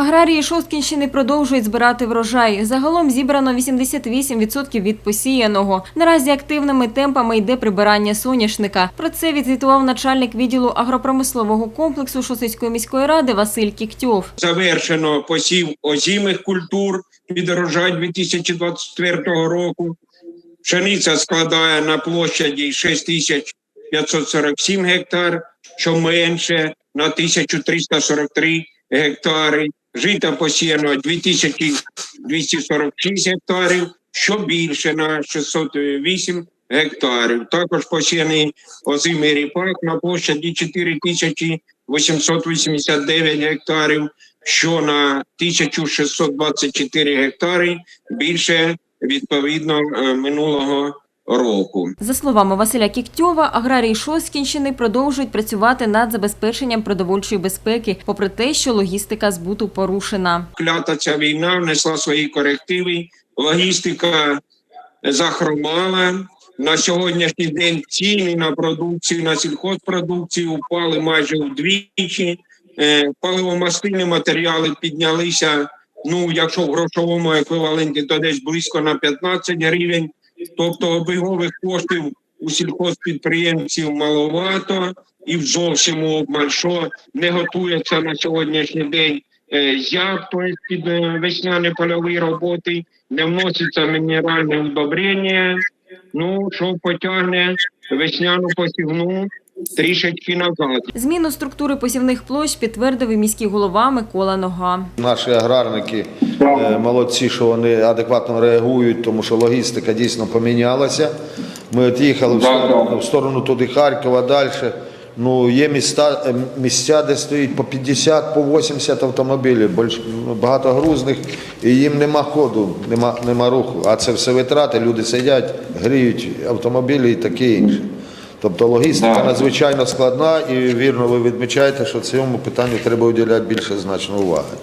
Аграрії Шосткінщини продовжують збирати врожай. Загалом зібрано 88% від посіяного. Наразі активними темпами йде прибирання соняшника. Про це відзвітував начальник відділу агропромислового комплексу Шосицької міської ради Василь Кіктьов. завершено посів озимих культур під урожай 2024 року. Пшениця складає на площаді 6547 гектар, що менше на 1343 гектари. Жита посіяно 2246 гектарів, що більше на 608 гектарів. Також посіяний озимий ріпак на площаді 4889 гектарів, що на 1624 гектари більше відповідно е, минулого року. За словами Василя Кіктьова, аграрії Шосткінщини продовжують працювати над забезпеченням продовольчої безпеки, попри те, що логістика збуту порушена. Клята ця війна внесла свої корективи, логістика захромала. На сьогоднішній день ціни на продукцію, на сільхозпродукцію впали майже вдвічі. Е, Паливомастильні матеріали піднялися. Ну, якщо в грошовому еквіваленті, то десь близько на 15 гривень. Тобто обігових коштів у сільхозпідприємців маловато і в зовсім обмаль, що не готується на сьогоднішній день е, есть під е, весняні польові роботи, не вноситься мінеральне удобрення, ну що потягне весняну посівну трішечки назад. Зміну структури посівних площ підтвердив і міський голова Микола Нога. Наші аграрники е, молодці, що вони адекватно реагують, тому що логістика дійсно помінялася. Ми от їхали в сторону, в сторону туди Харкова, далі. Ну, є міста, е, місця, де стоїть по 50, по 80 автомобілів, більш- ну, багато грузних, і їм нема ходу, нема, нема руху. А це все витрати, люди сидять, гріють автомобілі і таке інше. Тобто логістика надзвичайно складна і вірно ви відмічаєте, що цьому питанню треба уділяти більше значно уваги.